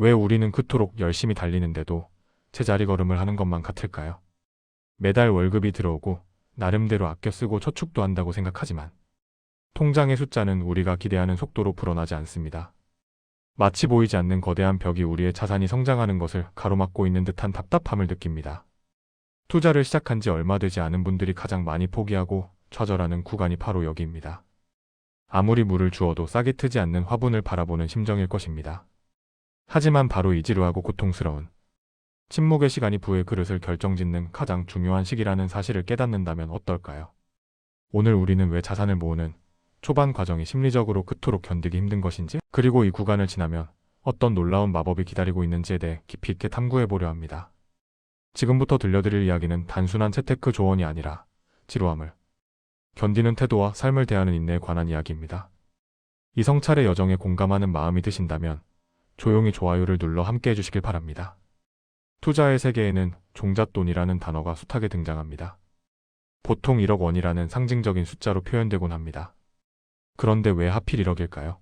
왜 우리는 그토록 열심히 달리는데도 제자리 걸음을 하는 것만 같을까요? 매달 월급이 들어오고 나름대로 아껴 쓰고 저축도 한다고 생각하지만 통장의 숫자는 우리가 기대하는 속도로 불어나지 않습니다. 마치 보이지 않는 거대한 벽이 우리의 자산이 성장하는 것을 가로막고 있는 듯한 답답함을 느낍니다. 투자를 시작한 지 얼마 되지 않은 분들이 가장 많이 포기하고 좌절하는 구간이 바로 여기입니다. 아무리 물을 주어도 싹이 트지 않는 화분을 바라보는 심정일 것입니다. 하지만 바로 이 지루하고 고통스러운 침묵의 시간이 부의 그릇을 결정짓는 가장 중요한 시기라는 사실을 깨닫는다면 어떨까요? 오늘 우리는 왜 자산을 모으는 초반 과정이 심리적으로 그토록 견디기 힘든 것인지, 그리고 이 구간을 지나면 어떤 놀라운 마법이 기다리고 있는지에 대해 깊이 있게 탐구해 보려 합니다. 지금부터 들려드릴 이야기는 단순한 재테크 조언이 아니라 지루함을 견디는 태도와 삶을 대하는 인내에 관한 이야기입니다. 이 성찰의 여정에 공감하는 마음이 드신다면 조용히 좋아요를 눌러 함께 해주시길 바랍니다. 투자의 세계에는 종잣돈이라는 단어가 숱하게 등장합니다. 보통 1억 원이라는 상징적인 숫자로 표현되곤 합니다. 그런데 왜 하필 1억일까요?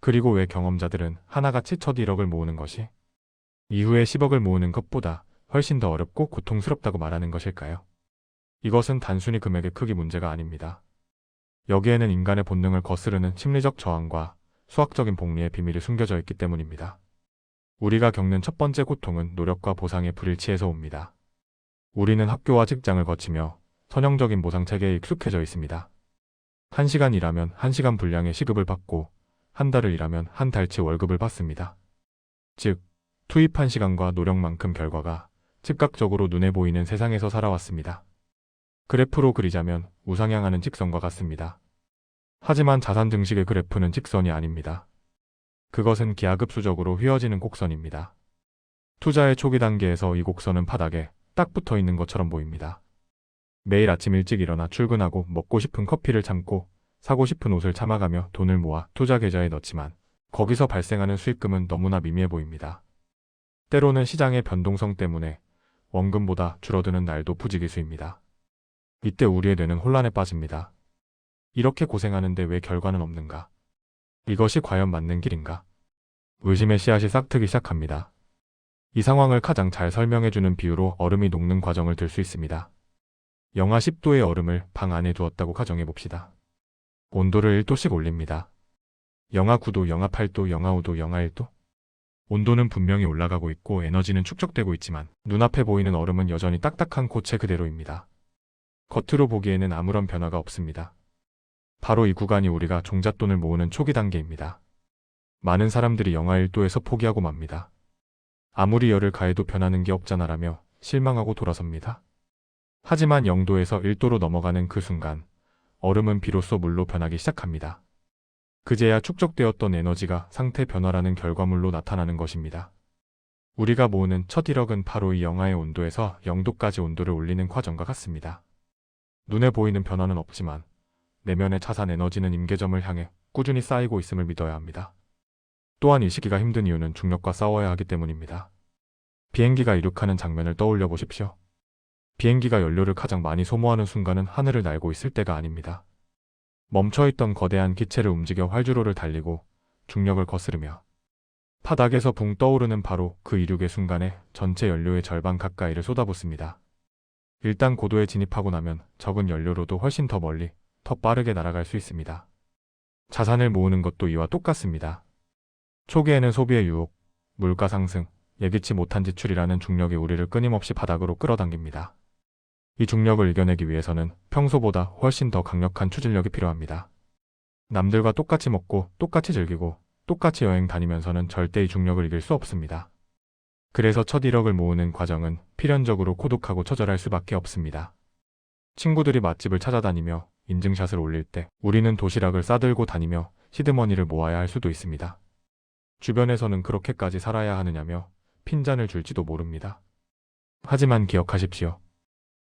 그리고 왜 경험자들은 하나같이 첫 1억을 모으는 것이 이후에 10억을 모으는 것보다 훨씬 더 어렵고 고통스럽다고 말하는 것일까요? 이것은 단순히 금액의 크기 문제가 아닙니다. 여기에는 인간의 본능을 거스르는 심리적 저항과 수학적인 복리의 비밀이 숨겨져 있기 때문입니다. 우리가 겪는 첫 번째 고통은 노력과 보상의 불일치에서 옵니다. 우리는 학교와 직장을 거치며 선형적인 보상 체계에 익숙해져 있습니다. 한 시간 일하면 한 시간 분량의 시급을 받고 한 달을 일하면 한 달치 월급을 받습니다. 즉, 투입한 시간과 노력만큼 결과가 즉각적으로 눈에 보이는 세상에서 살아왔습니다. 그래프로 그리자면 우상향하는 직선과 같습니다. 하지만 자산 증식의 그래프는 직선이 아닙니다. 그것은 기하급수적으로 휘어지는 곡선입니다. 투자의 초기 단계에서 이 곡선은 바닥에 딱 붙어 있는 것처럼 보입니다. 매일 아침 일찍 일어나 출근하고 먹고 싶은 커피를 참고 사고 싶은 옷을 참아가며 돈을 모아 투자 계좌에 넣지만 거기서 발생하는 수익금은 너무나 미미해 보입니다. 때로는 시장의 변동성 때문에 원금보다 줄어드는 날도 부지기수입니다. 이때 우리의 뇌는 혼란에 빠집니다. 이렇게 고생하는데 왜 결과는 없는가? 이것이 과연 맞는 길인가? 의심의 씨앗이 싹트기 시작합니다. 이 상황을 가장 잘 설명해주는 비유로 얼음이 녹는 과정을 들 수 있습니다. 영하 10도의 얼음을 방 안에 두었다고 가정해 봅시다. 온도를 1도씩 올립니다. 영하 9도, 영하 8도, 영하 5도, 영하 1도? 온도는 분명히 올라가고 있고 에너지는 축적되고 있지만 눈앞에 보이는 얼음은 여전히 딱딱한 고체 그대로입니다. 겉으로 보기에는 아무런 변화가 없습니다. 바로 이 구간이 우리가 종잣돈을 모으는 초기 단계입니다. 많은 사람들이 영하 1도에서 포기하고 맙니다. 아무리 열을 가해도 변하는 게 없잖아라며 실망하고 돌아섭니다. 하지만 0도에서 1도로 넘어가는 그 순간 얼음은 비로소 물로 변하기 시작합니다. 그제야 축적되었던 에너지가 상태 변화라는 결과물로 나타나는 것입니다. 우리가 모으는 첫 1억은 바로 이 영하의 온도에서 0도까지 온도를 올리는 과정과 같습니다. 눈에 보이는 변화는 없지만 내면의 자산 에너지는 임계점을 향해 꾸준히 쌓이고 있음을 믿어야 합니다. 또한 이 시기가 힘든 이유는 중력과 싸워야 하기 때문입니다. 비행기가 이륙하는 장면을 떠올려 보십시오. 비행기가 연료를 가장 많이 소모하는 순간은 하늘을 날고 있을 때가 아닙니다. 멈춰있던 거대한 기체를 움직여 활주로를 달리고 중력을 거스르며 바닥에서 붕 떠오르는 바로 그 이륙의 순간에 전체 연료의 절반 가까이를 쏟아붓습니다. 일단 고도에 진입하고 나면 적은 연료로도 훨씬 더 멀리, 더 빠르게 날아갈 수 있습니다. 자산을 모으는 것도 이와 똑같습니다. 초기에는 소비의 유혹, 물가 상승, 예기치 못한 지출이라는 중력이 우리를 끊임없이 바닥으로 끌어당깁니다. 이 중력을 이겨내기 위해서는 평소보다 훨씬 더 강력한 추진력이 필요합니다. 남들과 똑같이 먹고 똑같이 즐기고 똑같이 여행 다니면서는 절대 이 중력을 이길 수 없습니다. 그래서 첫 1억을 모으는 과정은 필연적으로 고독하고 처절할 수밖에 없습니다. 친구들이 맛집을 찾아다니며 인증샷을 올릴 때 우리는 도시락을 싸들고 다니며 시드머니를 모아야 할 수도 있습니다. 주변에서는 그렇게까지 살아야 하느냐며 핀잔을 줄지도 모릅니다. 하지만 기억하십시오.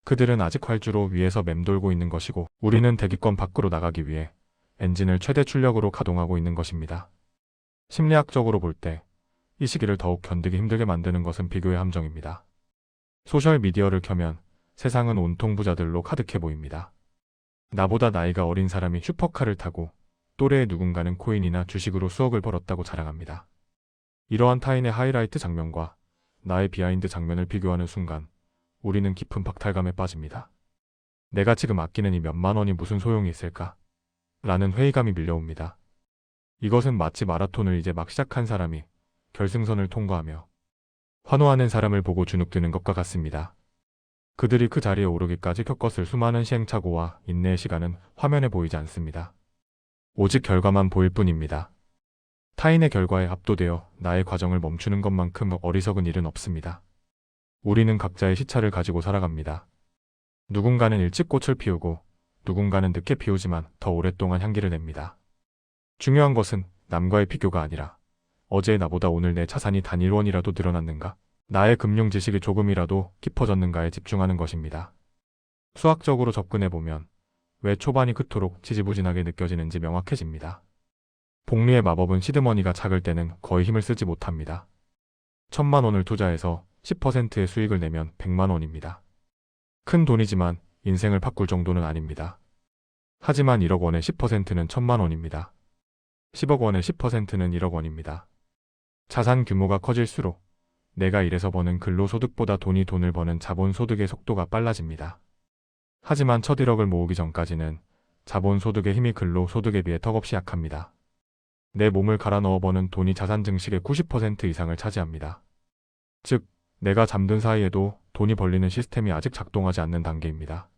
그들은 아직 활주로 위에서 맴돌고 있는 것이고 우리는 대기권 밖으로 나가기 위해 엔진을 최대 출력으로 가동하고 있는 것입니다. 심리학적으로 볼 때 이 시기를 더욱 견디기 힘들게 만드는 것은 비교의 함정입니다. 소셜 미디어를 켜면 세상은 온통 부자들로 가득해 보입니다. 나보다 나이가 어린 사람이 슈퍼카를 타고 또래의 누군가는 코인이나 주식으로 수억을 벌었다고 자랑합니다. 이러한 타인의 하이라이트 장면과 나의 비하인드 장면을 비교하는 순간 우리는 깊은 박탈감에 빠집니다. 내가 지금 아끼는 이 몇만 원이 무슨 소용이 있을까? 라는 회의감이 밀려옵니다. 이것은 마치 마라톤을 이제 막 시작한 사람이 결승선을 통과하며 환호하는 사람을 보고 주눅드는 것과 같습니다. 그들이 그 자리에 오르기까지 겪었을 수많은 시행착오와 인내의 시간은 화면에 보이지 않습니다. 오직 결과만 보일 뿐입니다. 타인의 결과에 압도되어 나의 과정을 멈추는 것만큼 어리석은 일은 없습니다. 우리는 각자의 시차를 가지고 살아갑니다. 누군가는 일찍 꽃을 피우고 누군가는 늦게 피우지만 더 오랫동안 향기를 냅니다. 중요한 것은 남과의 비교가 아니라 어제의 나보다 오늘 내 자산이 단 1원이라도 늘어났는가? 나의 금융 지식이 조금이라도 깊어졌는가에 집중하는 것입니다. 수학적으로 접근해 보면 왜 초반이 그토록 지지부진하게 느껴지는지 명확해집니다. 복리의 마법은 시드머니가 작을 때는 거의 힘을 쓰지 못합니다. 천만 원을 투자해서 10%의 수익을 내면 100만 원입니다. 큰 돈이지만 인생을 바꿀 정도는 아닙니다. 하지만 1억 원의 10%는 천만 원입니다. 10억 원의 10%는 1억 원입니다. 자산 규모가 커질수록 내가 일해서 버는 근로소득보다 돈이 돈을 버는 자본소득의 속도가 빨라집니다. 하지만 첫 1억을 모으기 전까지는 자본소득의 힘이 근로소득에 비해 턱없이 약합니다. 내 몸을 갈아 넣어 버는 돈이 자산 증식의 90% 이상을 차지합니다. 즉, 내가 잠든 사이에도 돈이 벌리는 시스템이 아직 작동하지 않는 단계입니다.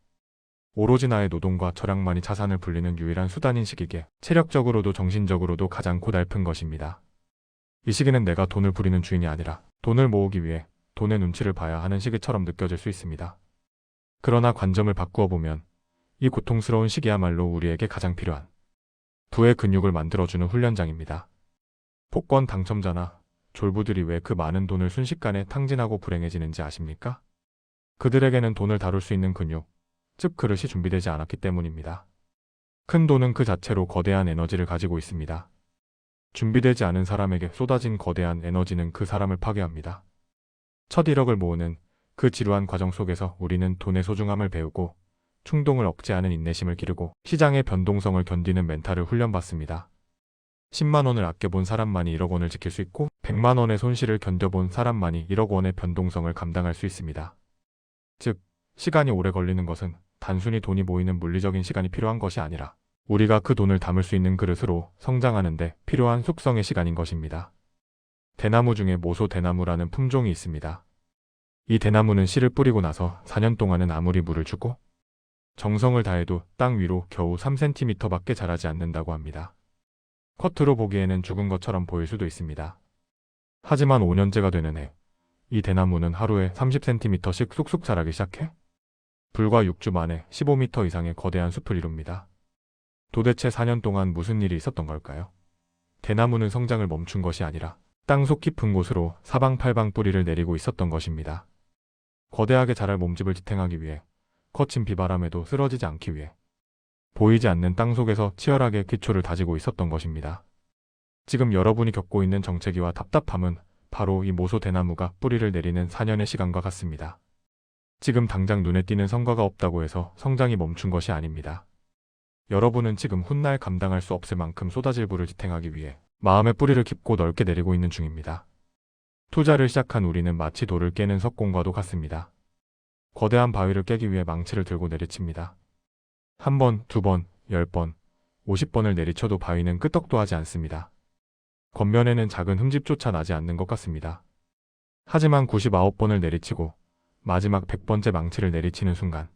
오로지 나의 노동과 절약만이 자산을 불리는 유일한 수단인 시기에 체력적으로도 정신적으로도 가장 고달픈 것입니다. 이 시기는 내가 돈을 부리는 주인이 아니라 돈을 모으기 위해 돈의 눈치를 봐야 하는 시기처럼 느껴질 수 있습니다. 그러나 관점을 바꾸어 보면 이 고통스러운 시기야말로 우리에게 가장 필요한 부의 근육을 만들어주는 훈련장입니다. 복권 당첨자나 졸부들이 왜 그 많은 돈을 순식간에 탕진하고 불행해지는지 아십니까? 그들에게는 돈을 다룰 수 있는 근육, 즉 그릇이 준비되지 않았기 때문입니다. 큰 돈은 그 자체로 거대한 에너지를 가지고 있습니다. 준비되지 않은 사람에게 쏟아진 거대한 에너지는 그 사람을 파괴합니다. 첫 1억을 모으는 그 지루한 과정 속에서 우리는 돈의 소중함을 배우고 충동을 억제하는 인내심을 기르고 시장의 변동성을 견디는 멘탈을 훈련받습니다. 10만 원을 아껴본 사람만이 1억 원을 지킬 수 있고 100만 원의 손실을 견뎌본 사람만이 1억 원의 변동성을 감당할 수 있습니다. 즉, 시간이 오래 걸리는 것은 단순히 돈이 모이는 물리적인 시간이 필요한 것이 아니라 우리가 그 돈을 담을 수 있는 그릇으로 성장하는데 필요한 숙성의 시간인 것입니다. 대나무 중에 모소 대나무라는 품종이 있습니다. 이 대나무는 씨를 뿌리고 나서 4년 동안은 아무리 물을 주고 정성을 다해도 땅 위로 겨우 3cm밖에 자라지 않는다고 합니다. 겉으로 보기에는 죽은 것처럼 보일 수도 있습니다. 하지만 5년째가 되는 해, 이 대나무는 하루에 30cm씩 쑥쑥 자라기 시작해 불과 6주 만에 15m 이상의 거대한 숲을 이룹니다. 도대체 4년 동안 무슨 일이 있었던 걸까요? 대나무는 성장을 멈춘 것이 아니라 땅속 깊은 곳으로 사방팔방 뿌리를 내리고 있었던 것입니다. 거대하게 자랄 몸집을 지탱하기 위해 거친 비바람에도 쓰러지지 않기 위해 보이지 않는 땅 속에서 치열하게 기초를 다지고 있었던 것입니다. 지금 여러분이 겪고 있는 정체기와 답답함은 바로 이 모소 대나무가 뿌리를 내리는 4년의 시간과 같습니다. 지금 당장 눈에 띄는 성과가 없다고 해서 성장이 멈춘 것이 아닙니다. 여러분은 지금 훗날 감당할 수 없을 만큼 쏟아질 부를 지탱하기 위해 마음의 뿌리를 깊고 넓게 내리고 있는 중입니다. 투자를 시작한 우리는 마치 돌을 깨는 석공과도 같습니다. 거대한 바위를 깨기 위해 망치를 들고 내리칩니다. 한 번, 두 번, 열 번, 오십 번을 내리쳐도 바위는 끄떡도 하지 않습니다. 겉면에는 작은 흠집조차 나지 않는 것 같습니다. 하지만 99번을 내리치고 마지막 100번째 망치를 내리치는 순간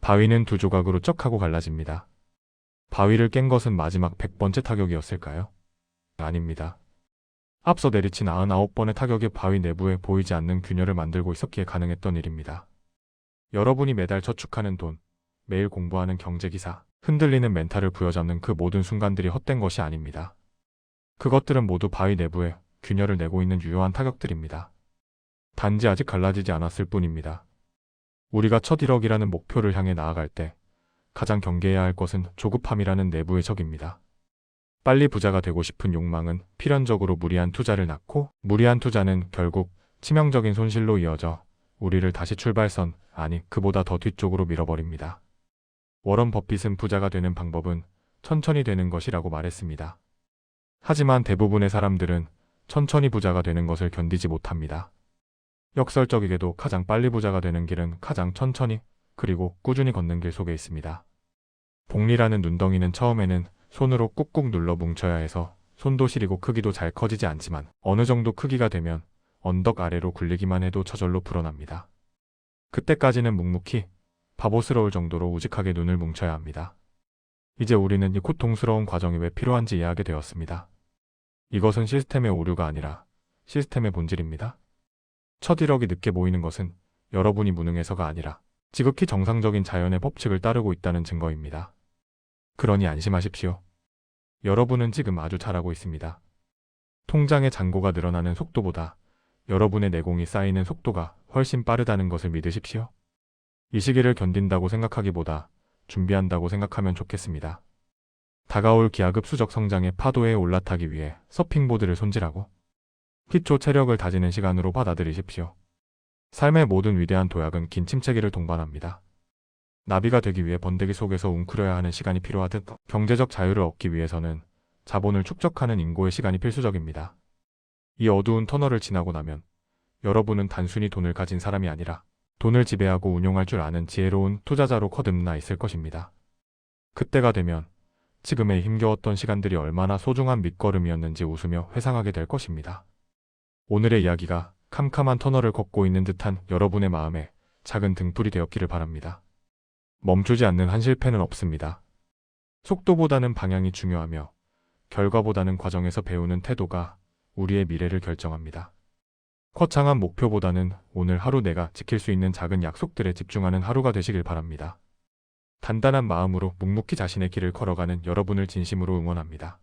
바위는 두 조각으로 쩍 하고 갈라집니다. 바위를 깬 것은 마지막 100번째 타격이었을까요? 아닙니다. 앞서 내리친 99번의 타격이 바위 내부에 보이지 않는 균열을 만들고 있었기에 가능했던 일입니다. 여러분이 매달 저축하는 돈, 매일 공부하는 경제기사, 흔들리는 멘탈을 부여잡는 그 모든 순간들이 헛된 것이 아닙니다. 그것들은 모두 바위 내부에 균열을 내고 있는 유효한 타격들입니다. 단지 아직 갈라지지 않았을 뿐입니다. 우리가 첫 1억이라는 목표를 향해 나아갈 때 가장 경계해야 할 것은 조급함이라는 내부의 적입니다. 빨리 부자가 되고 싶은 욕망은 필연적으로 무리한 투자를 낳고 무리한 투자는 결국 치명적인 손실로 이어져 우리를 다시 출발선, 아니 그보다 더 뒤쪽으로 밀어버립니다. 워런 버핏은 부자가 되는 방법은 천천히 되는 것이라고 말했습니다. 하지만 대부분의 사람들은 천천히 부자가 되는 것을 견디지 못합니다. 역설적이게도 가장 빨리 부자가 되는 길은 가장 천천히 그리고 꾸준히 걷는 길 속에 있습니다. 복리라는 눈덩이는 처음에는 손으로 꾹꾹 눌러 뭉쳐야 해서 손도 시리고 크기도 잘 커지지 않지만 어느 정도 크기가 되면 언덕 아래로 굴리기만 해도 저절로 불어납니다. 그때까지는 묵묵히 바보스러울 정도로 우직하게 눈을 뭉쳐야 합니다. 이제 우리는 이 고통스러운 과정이 왜 필요한지 이해하게 되었습니다. 이것은 시스템의 오류가 아니라 시스템의 본질입니다. 첫 1억이 늦게 모이는 것은 여러분이 무능해서가 아니라 지극히 정상적인 자연의 법칙을 따르고 있다는 증거입니다. 그러니 안심하십시오. 여러분은 지금 아주 잘하고 있습니다. 통장의 잔고가 늘어나는 속도보다 여러분의 내공이 쌓이는 속도가 훨씬 빠르다는 것을 믿으십시오. 이 시기를 견딘다고 생각하기보다 준비한다고 생각하면 좋겠습니다. 다가올 기하급 수적 성장의 파도에 올라타기 위해 서핑보드를 손질하고 기초 체력을 다지는 시간으로 받아들이십시오. 삶의 모든 위대한 도약은 긴 침체기를 동반합니다. 나비가 되기 위해 번데기 속에서 웅크려야 하는 시간이 필요하듯 경제적 자유를 얻기 위해서는 자본을 축적하는 인고의 시간이 필수적입니다. 이 어두운 터널을 지나고 나면 여러분은 단순히 돈을 가진 사람이 아니라 돈을 지배하고 운용할 줄 아는 지혜로운 투자자로 거듭나 있을 것입니다. 그때가 되면 지금의 힘겨웠던 시간들이 얼마나 소중한 밑거름이었는지 웃으며 회상하게 될 것입니다. 오늘의 이야기가 캄캄한 터널을 걷고 있는 듯한 여러분의 마음에 작은 등불이 되었기를 바랍니다. 멈추지 않는 한 실패는 없습니다. 속도보다는 방향이 중요하며 결과보다는 과정에서 배우는 태도가 우리의 미래를 결정합니다. 거창한 목표보다는 오늘 하루 내가 지킬 수 있는 작은 약속들에 집중하는 하루가 되시길 바랍니다. 단단한 마음으로 묵묵히 자신의 길을 걸어가는 여러분을 진심으로 응원합니다.